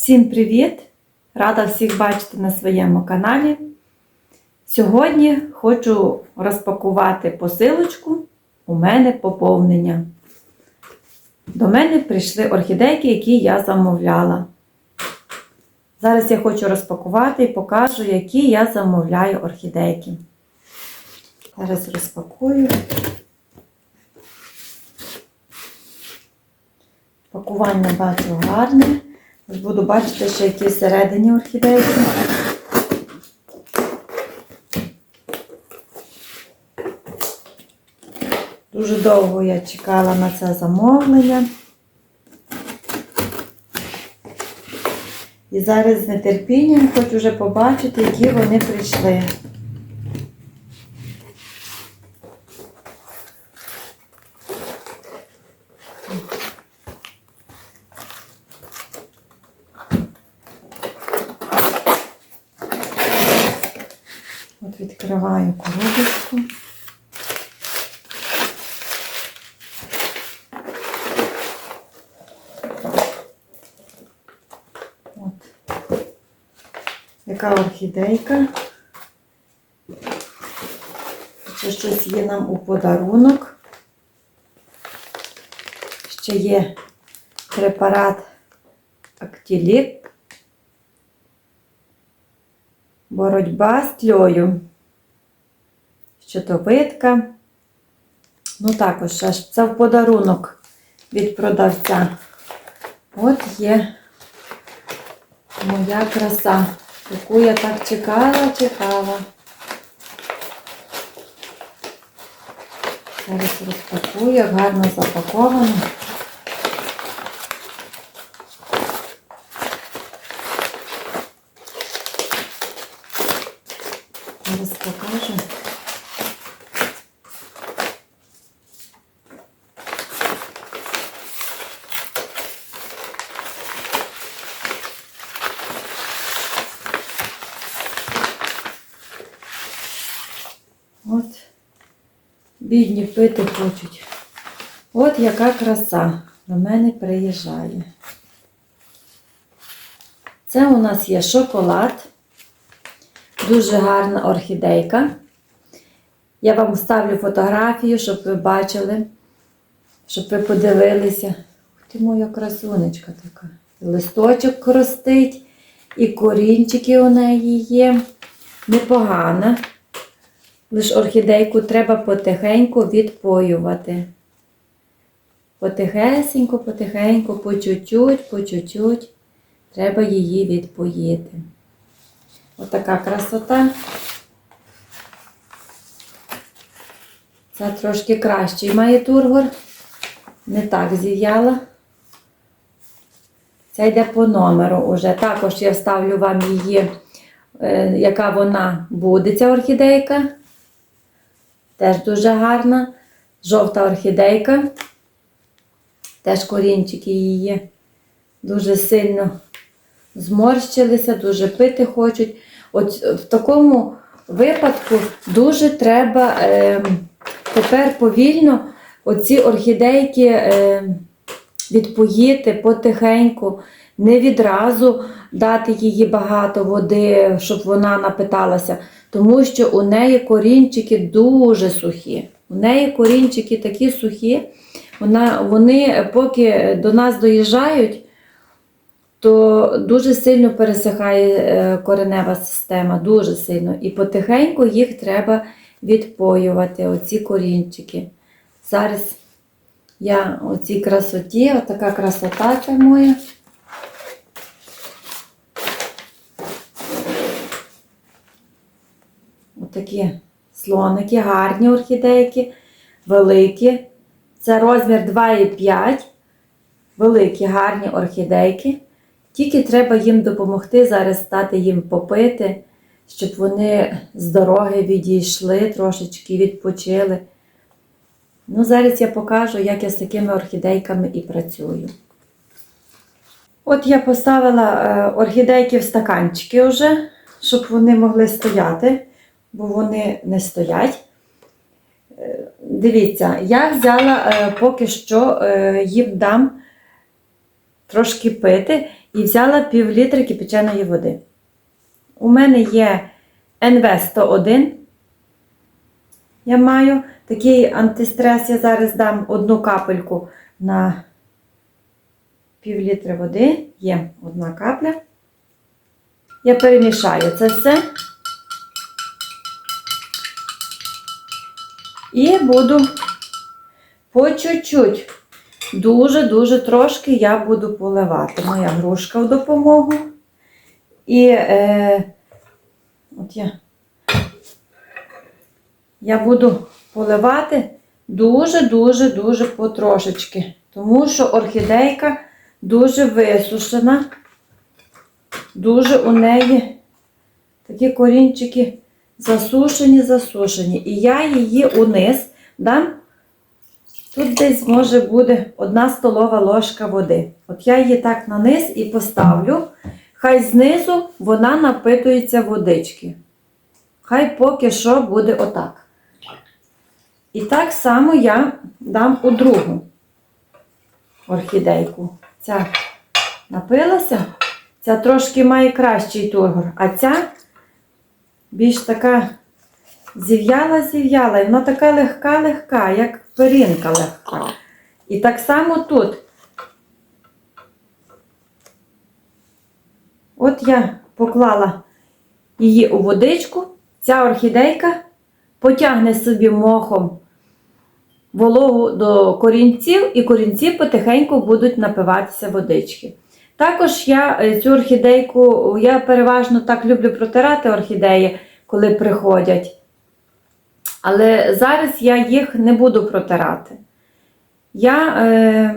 Всім привіт! Рада всіх бачити на своєму каналі. Сьогодні хочу розпакувати посилочку. У мене поповнення. До мене прийшли орхідейки, які я замовляла. Зараз я хочу розпакувати і покажу, які я замовляю орхідейки. Зараз розпакую. Пакування бачу гарне. Буду бачити, що які всередині орхідейки. Дуже довго я чекала на це замовлення. І зараз з нетерпінням хочу вже побачити, які вони прийшли. От відкриваю коробочку. От. Яка орхідейка. Це щось є нам у подарунок. Ще є препарат Актілік. Боротьба з тльою. Щитовидка. Ну, також ще ж це в подарунок від продавця. От є моя краса, яку я так чекала, чекала. Зараз розпакую, гарно запаковано. Зараз покажу. От, бідні пити хочуть. От яка краса до мене приїжджає. Це у нас є шоколад. Дуже гарна орхідейка. Я вам ставлю фотографію, щоб ви бачили, щоб ви подивилися. Ти моя красунечка така. Листочок ростить, і корінчики у неї є. Непогана. Лиш орхідейку треба потихеньку відпоювати. Потихесенько, потихеньку, по чуть-чуть, по чуть-чуть треба її відпоїти. Отака красота. Це трошки кращий має тургор. Не так зів'яла. Це йде по номеру уже. Також я вставлю вам її, е, яка вона буде, ця орхідейка. Теж дуже гарна. Жовта орхідейка. Теж корінчики її дуже сильно зморщилися, дуже пити хочуть. От в такому випадку дуже треба е, тепер повільно оці орхідейки е, відпоїти потихеньку, не відразу дати їй багато води, щоб вона напиталася, тому що у неї корінчики дуже сухі. У неї корінчики такі сухі, вона, вони поки до нас доїжджають, то дуже сильно пересихає е, коренева система, дуже сильно. І потихеньку їх треба відпоювати, оці корінчики. Зараз я оцій красоті, отака красота це моя. Отакі слоники, гарні орхідейки, великі. Це розмір 2,5. Великі, гарні орхідейки. Тільки треба їм допомогти зараз стати їм попити, щоб вони з дороги відійшли, трошечки відпочили. Ну, зараз я покажу, як я з такими орхідейками і працюю. От я поставила е, орхідейки в стаканчики вже, щоб вони могли стояти, бо вони не стоять. Е, Дивіться, я взяла е, поки що е, їм дам трошки пити. і взяла пів літра кипяченої води. У мене є НВ-101. Я маю такий антистрес, я зараз дам одну капельку на пів літра води. Є одна капля. Я перемішаю це все. І буду по чуть-чуть, дуже-дуже трошки я буду поливати. Моя грушка в допомогу. І е, от я, я буду поливати дуже-дуже-дуже потрошечки. Тому що орхідейка дуже висушена, дуже у неї такі корінчики засушені, засушені. І я її униз дам. Тут десь може буде одна столова ложка води. От я її так на низ і поставлю. Хай знизу вона напитується водички. Хай поки що буде отак. І так само я дам у другу орхідейку. Ця напилася, ця трошки має кращий тургор, а ця більш така зів'яла-зів'яла, і вона така легка-легка, як перинка легка. І так само тут. От я поклала її у водичку, ця орхідейка потягне собі мохом вологу до корінців, і корінці потихеньку будуть напиватися водички. Також я е, цю орхідейку, я переважно так люблю протирати орхідеї, коли приходять. Але зараз я їх не буду протирати. Я е,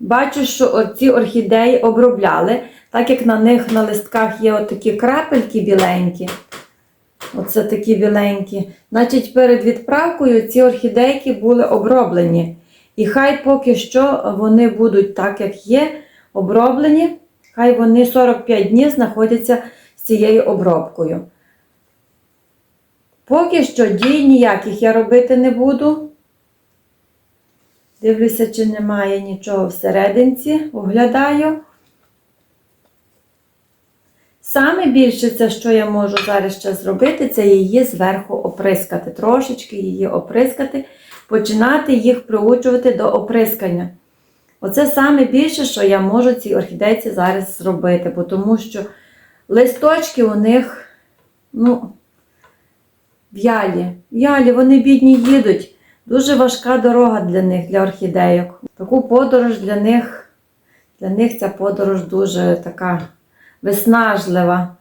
бачу, що ці орхідеї обробляли, так як на них на листках є такі крапельки біленькі. Оце такі біленькі. Значить, перед відправкою ці орхідейки були оброблені. І хай поки що вони будуть так, як є, оброблені, хай вони 45 днів знаходяться з цією обробкою. Поки що дій ніяких я робити не буду. Дивлюся, чи немає нічого всерединці, оглядаю. Саме більше це, що я можу зараз ще зробити, це її зверху оприскати. Трошечки її оприскати, починати їх приучувати до оприскання. Оце саме більше, що я можу цій орхідейці зараз зробити, бо тому що листочки у них, ну, в'ялі. В'ялі, вони бідні їдуть. Дуже важка дорога для них, для орхідейок. Таку подорож для них, для них ця подорож дуже така виснажлива.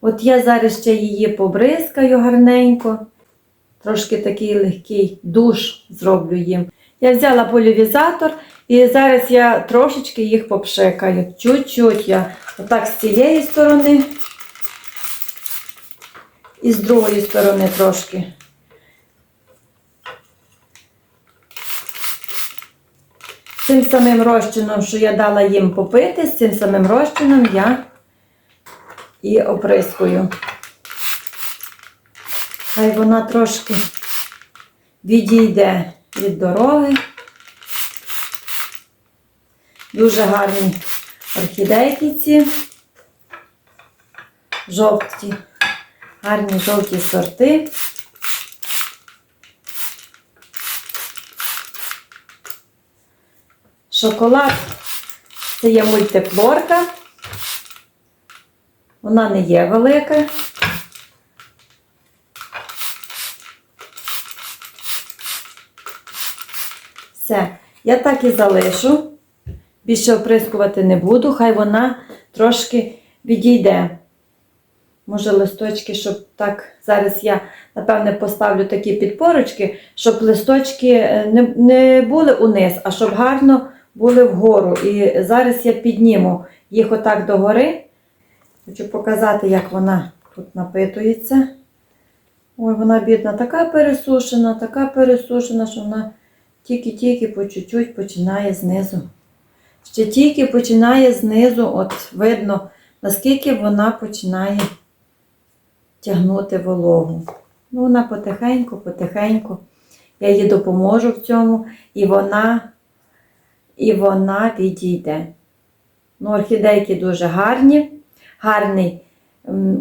От я зараз ще її побризкаю гарненько, трошки такий легкий душ зроблю їм. Я взяла полівізатор і зараз я трошечки їх попшикаю. Чуть-чуть я отак з цієї сторони і з другої сторони трошки. Цим самим розчином, що я дала їм попити, з цим самим розчином я і оприскую. Хай вона трошки відійде від дороги. Дуже гарні орхідейки ці, жовті, гарні жовті сорти. Шоколад це є мультифлорка. Вона не є велика. Все, я так і залишу. Більше оприскувати не буду, хай вона трошки відійде. Може, листочки, щоб так. Зараз я, напевне, поставлю такі підпорочки, щоб листочки е, не, не були униз, а щоб гарно були вгору. І зараз я підніму їх отак догори. Хочу показати, як вона тут напитується. Ой, вона бідна, така пересушена, така пересушена, що вона тільки-тільки по чуть-чуть починає знизу. Ще тільки починає знизу, от видно, наскільки вона починає тягнути вологу. Ну, вона потихеньку, потихеньку. Я їй допоможу в цьому, і вона, і вона відійде. Ну, орхідейки дуже гарні. Гарний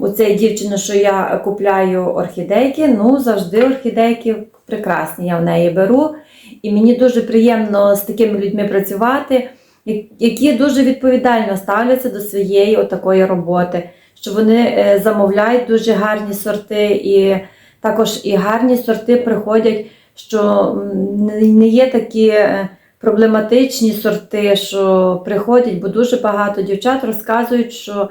у цієї дівчини, що я купляю орхідейки, ну завжди орхідейки прекрасні. Я в неї беру. І мені дуже приємно з такими людьми працювати, які дуже відповідально ставляться до своєї отакої роботи, що вони е, замовляють дуже гарні сорти, і також і гарні сорти приходять, що не- є такі е, проблематичні сорти, що приходять, бо дуже багато дівчат розказують, що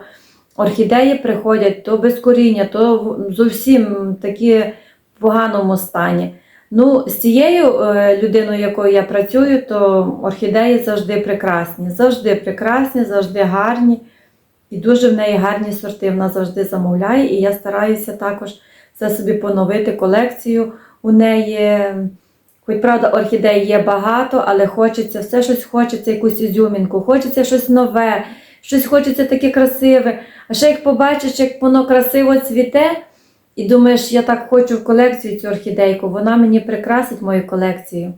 орхідеї приходять то без коріння, то зовсім такі в поганому стані. Ну, з цією е, людиною, якою я працюю, то орхідеї завжди прекрасні. Завжди прекрасні, завжди гарні. І дуже в неї гарні сорти. Вона завжди замовляє. І я стараюся також це собі поновити колекцію у неї. Хоч правда, орхідей є багато, але хочеться все щось хочеться, якусь ізюмінку, хочеться щось нове, щось хочеться таке красиве. А ще як побачиш, як воно красиво цвіте, і думаєш, я так хочу в колекцію цю орхідейку, вона мені прикрасить мою колекцію.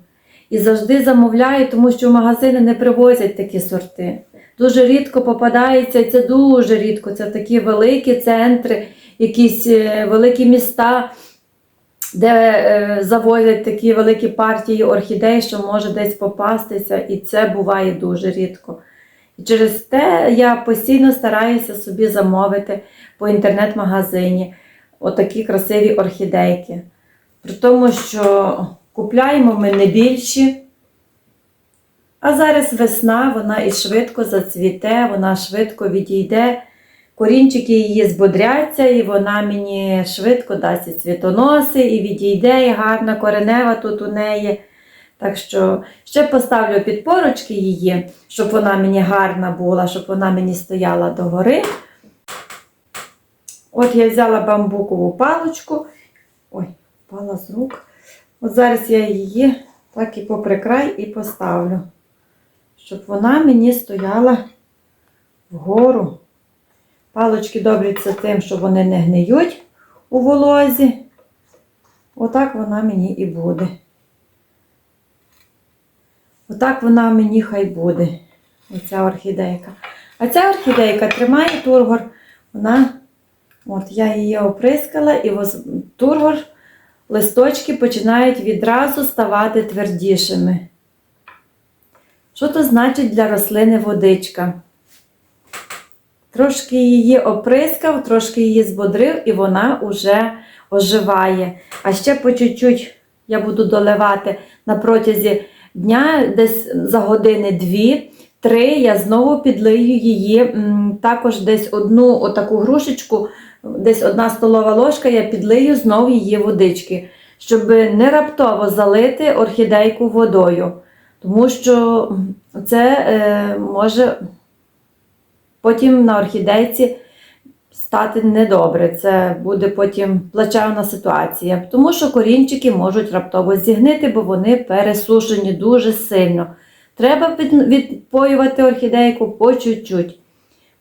І завжди замовляю, тому що в магазини не привозять такі сорти. Дуже рідко попадається, і це дуже рідко. Це такі великі центри, якісь е, великі міста, де е, завозять такі великі партії орхідей, що може десь попастися, і це буває дуже рідко. І через те я постійно стараюся собі замовити по інтернет-магазині отакі красиві орхідейки. При тому, що купляємо ми не більші. А зараз весна, вона і швидко зацвіте, вона швидко відійде. Корінчики її збодряться, і вона мені швидко дасть і цвітоноси, і відійде, і гарна коренева тут у неї. Так що ще поставлю підпорочки її, щоб вона мені гарна була, щоб вона мені стояла догори. От я взяла бамбукову паличку. Ой, впала з рук. От зараз я її так і попри край і поставлю, щоб вона мені стояла вгору. Палочки це тим, що вони не гниють у волозі. Отак вона мені і буде. Отак вона мені хай буде, оця орхідейка. А ця орхідейка тримає тургор. Вона, от я її оприскала, і воз- тургор, листочки починають відразу ставати твердішими. Що то значить для рослини водичка? Трошки її оприскав, трошки її збодрив, і вона вже оживає. А ще по чуть-чуть я буду доливати на протязі дня, десь за години дві, три, я знову підлию її. Також десь одну отаку грушечку, десь одна столова ложка, я підлию знову її водички, щоб не раптово залити орхідейку водою. Тому що це е, може потім на орхідейці стати недобре. Це буде потім плачевна ситуація, тому що корінчики можуть раптово зігнити, бо вони пересушені дуже сильно. Треба відпоювати орхідейку по чуть-чуть.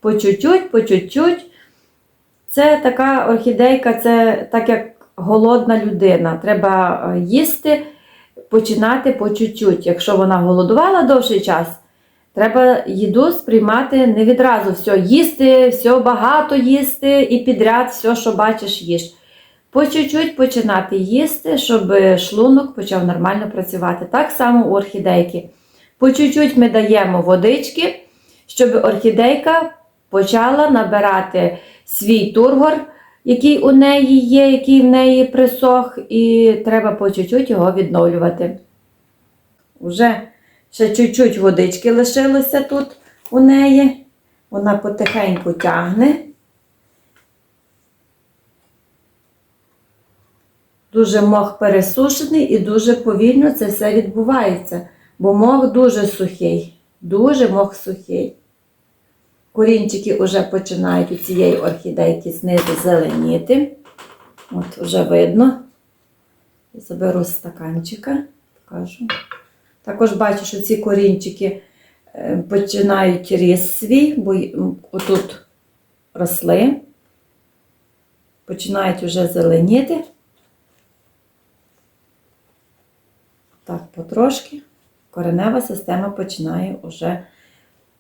По чуть-чуть, по чуть-чуть. Це така орхідейка, це так як голодна людина. Треба е, їсти, починати по чуть-чуть. Якщо вона голодувала довший час, Треба їду сприймати не відразу все їсти, все багато їсти і підряд все, що бачиш, їж. По чуть-чуть починати їсти, щоб шлунок почав нормально працювати. Так само у орхідейки. По чуть-чуть ми даємо водички, щоб орхідейка почала набирати свій тургор, який у неї є, який в неї присох, і треба по чуть-чуть його відновлювати. Уже Ще чуть-чуть водички лишилося тут у неї. Вона потихеньку тягне. Дуже мох пересушений і дуже повільно це все відбувається, бо мох дуже сухий, дуже мох сухий. Корінчики вже починають у цієї орхідейки знизу зеленіти. От вже видно. Заберу стаканчика, покажу. Також бачу, що ці корінчики е, починають ріст свій, бо отут росли, починають вже зеленіти. Так, потрошки коренева система починає вже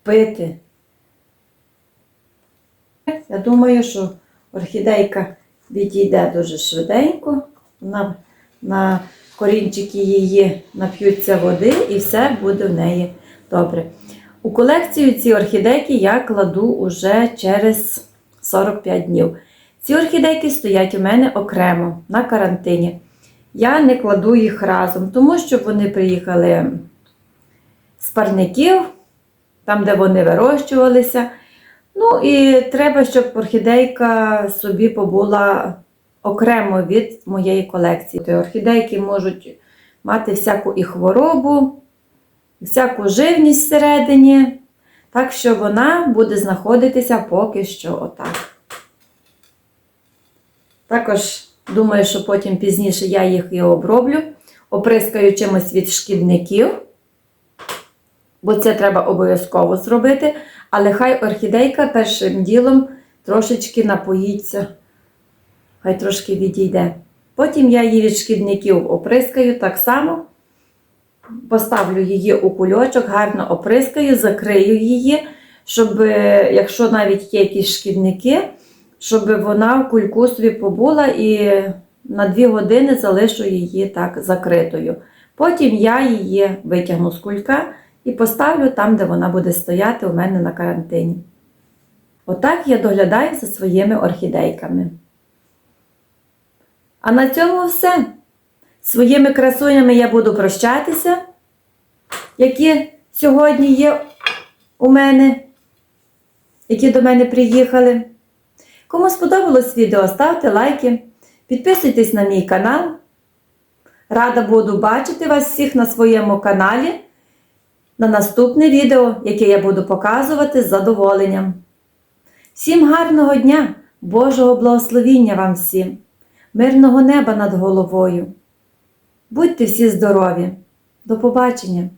пити Я думаю, що орхідейка відійде дуже швиденько. Вона на корінчики її нап'ються води і все буде в неї добре. У колекцію ці орхідейки я кладу уже через 45 днів. Ці орхідейки стоять у мене окремо на карантині. Я не кладу їх разом, тому що вони приїхали з парників, там, де вони вирощувалися. Ну і треба, щоб орхідейка собі побула окремо від моєї колекції. Тобто орхідейки можуть мати всяку і хворобу, всяку живність всередині. Так що вона буде знаходитися поки що отак. Також думаю, що потім пізніше я їх і оброблю, оприскаю чимось від шкідників, бо це треба обов'язково зробити. Але хай орхідейка першим ділом трошечки напоїться, хай трошки відійде. Потім я її від шкідників оприскаю так само. Поставлю її у кульочок, гарно оприскаю, закрию її, щоб, е, якщо навіть є якісь шкідники, щоб вона в кульку собі побула і на 2 години залишу її так закритою. Потім я її витягну з кулька і поставлю там, де вона буде стояти у мене на карантині. Отак я доглядаю за своїми орхідейками. А на цьому все. Своїми красунями я буду прощатися, які сьогодні є у мене, які до мене приїхали. Кому сподобалось відео, ставте лайки, підписуйтесь на мій канал. Рада буду бачити вас всіх на своєму каналі на наступне відео, яке я буду показувати з задоволенням. Всім гарного дня, Божого благословіння вам всім, мирного неба над головою. Будьте всі здорові! До побачення!